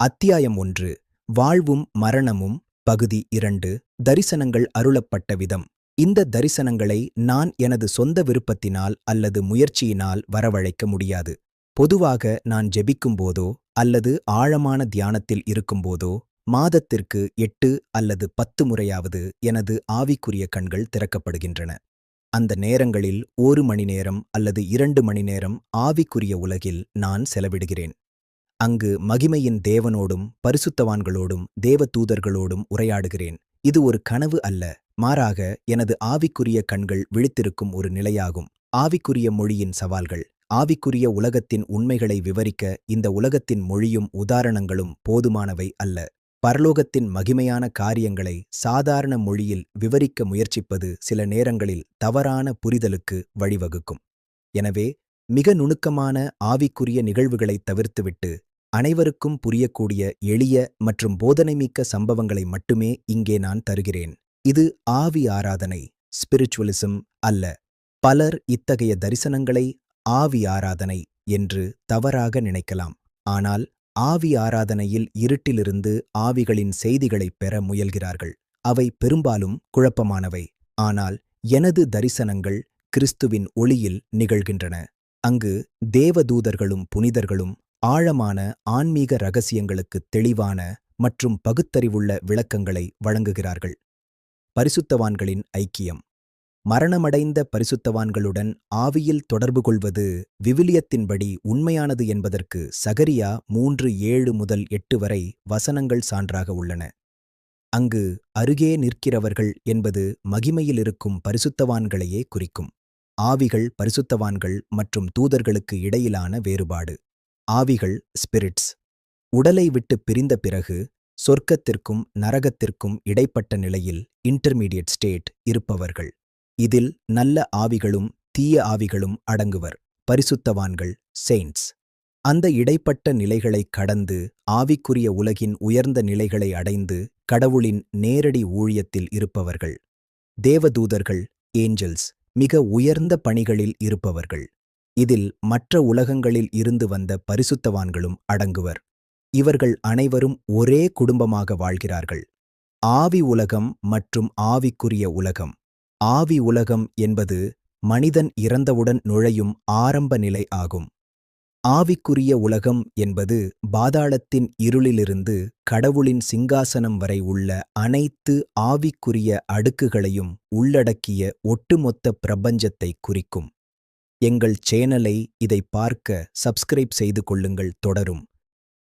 அத்தியாயம் ஒன்று. வாழ்வும் மரணமும் பகுதி இரண்டு. தரிசனங்கள் அருளப்பட்ட விதம். இந்த தரிசனங்களை நான் எனது சொந்த விருப்பத்தினால் அல்லது முயற்சியினால் வரவழைக்க முடியாது. பொதுவாக நான் ஜெபிக்கும்போதோ அல்லது ஆழமான தியானத்தில் இருக்கும்போதோ மாதத்திற்கு எட்டு அல்லது பத்து முறையாவது எனது ஆவிக்குரிய கண்கள் திறக்கப்படுகின்றன. அந்த நேரங்களில் ஒரு மணி நேரம் அல்லது இரண்டு மணி நேரம் ஆவிக்குரிய உலகில் நான் செலவிடுகிறேன். அங்கு மகிமையின் தேவனோடும் பரிசுத்தவான்களோடும் தேவதூதர்களோடும் உரையாடுகிறேன். இது ஒரு கனவு அல்ல மாறாக எனது ஆவிக்குரிய கண்கள் விழித்திருக்கும் ஒரு நிலையாகும். ஆவிக்குரிய மொழியின் சவால்கள் ஆவிக்குரிய உலகத்தின் உண்மைகளை விவரிக்க இந்த உலகத்தின் மொழியும் உதாரணங்களும் போதுமானவை அல்ல. பரலோகத்தின் மகிமையான காரியங்களை சாதாரண மொழியில் விவரிக்க முயற்சிப்பது சில நேரங்களில் தவறான புரிதலுக்கு வழிவகுக்கும். எனவே மிக நுணுக்கமான ஆவிக்குரிய நிகழ்வுகளை தவிர்த்துவிட்டு அனைவருக்கும் புரியக்கூடிய எளிய மற்றும் போதனைமிக்க சம்பவங்களை மட்டுமே இங்கே நான் தருகிறேன். இது ஆவி ஆராதனை ஸ்பிரிச்சுவலிசம் அல்ல. பலர் இத்தகைய தரிசனங்களை ஆவி ஆராதனை என்று தவறாக நினைக்கலாம். ஆனால் ஆவி ஆராதனையில் இருட்டிலிருந்து ஆவிகளின் செய்திகளைப் பெற முயல்கிறார்கள். அவை பெரும்பாலும் குழப்பமானவை. ஆனால் எனது தரிசனங்கள் கிறிஸ்துவின் ஒளியில் நிகழ்கின்றன. அங்கு தேவதூதர்களும் புனிதர்களும் ஆழமான ஆன்மீக ரகசியங்களுக்கு தெளிவான மற்றும் பகுத்தறிவுள்ள விளக்கங்களை வழங்குகிறார்கள். பரிசுத்தவான்களின் ஐக்கியம். மரணமடைந்த பரிசுத்தவான்களுடன் ஆவியில் தொடர்பு கொள்வது விவிலியத்தின்படி உண்மையானது என்பதற்கு சகரியா மூன்று ஏழு முதல் எட்டு வரை வசனங்கள் சான்றாக உள்ளன. அங்கு அருகே நிற்கிறவர்கள் என்பது மகிமையில் இருக்கும் பரிசுத்தவான்களையே குறிக்கும். ஆவிகள் பரிசுத்தவான்கள் மற்றும் தூதர்களுக்கு இடையிலான வேறுபாடு. ஆவிகள் ஸ்பிரிட்ஸ் உடலை விட்டு பிரிந்த பிறகு சொர்க்கத்திற்கும் நரகத்திற்கும் இடைப்பட்ட நிலையில் இன்டர்மீடியட் ஸ்டேட் இருப்பவர்கள். இதில் நல்ல ஆவிகளும் தீய ஆவிகளும் அடங்குவர். பரிசுத்தவான்கள் செயின்ட்ஸ் அந்த இடைப்பட்ட நிலைகளை கடந்து ஆவிக்குரிய உலகின் உயர்ந்த நிலைகளை அடைந்து கடவுளின் நேரடி ஊழியத்தில் இருப்பவர்கள். தேவதூதர்கள் ஏஞ்சல்ஸ் மிக உயர்ந்த பணிகளில் இருப்பவர்கள். இதில் மற்ற உலகங்களில் இருந்து வந்த பரிசுத்தவான்களும் அடங்குவர். இவர்கள் அனைவரும் ஒரே குடும்பமாக வாழ்கிறார்கள். ஆவி உலகம் மற்றும் ஆவிக்குரிய உலகம். ஆவி உலகம் என்பது மனிதன் இறந்தவுடன் நுழையும் ஆரம்ப நிலை ஆகும். ஆவிக்குரிய உலகம் என்பது பாதாளத்தின் இருளிலிருந்து கடவுளின் சிங்காசனம் வரை உள்ள அனைத்து ஆவிக்குரிய அடுக்குகளையும் உள்ளடக்கிய ஒட்டுமொத்த பிரபஞ்சத்தை குறிக்கும். எங்கள் சேனலை இதை பார்க்க சப்ஸ்கிரைப் செய்து கொள்ளுங்கள். தொடரும்.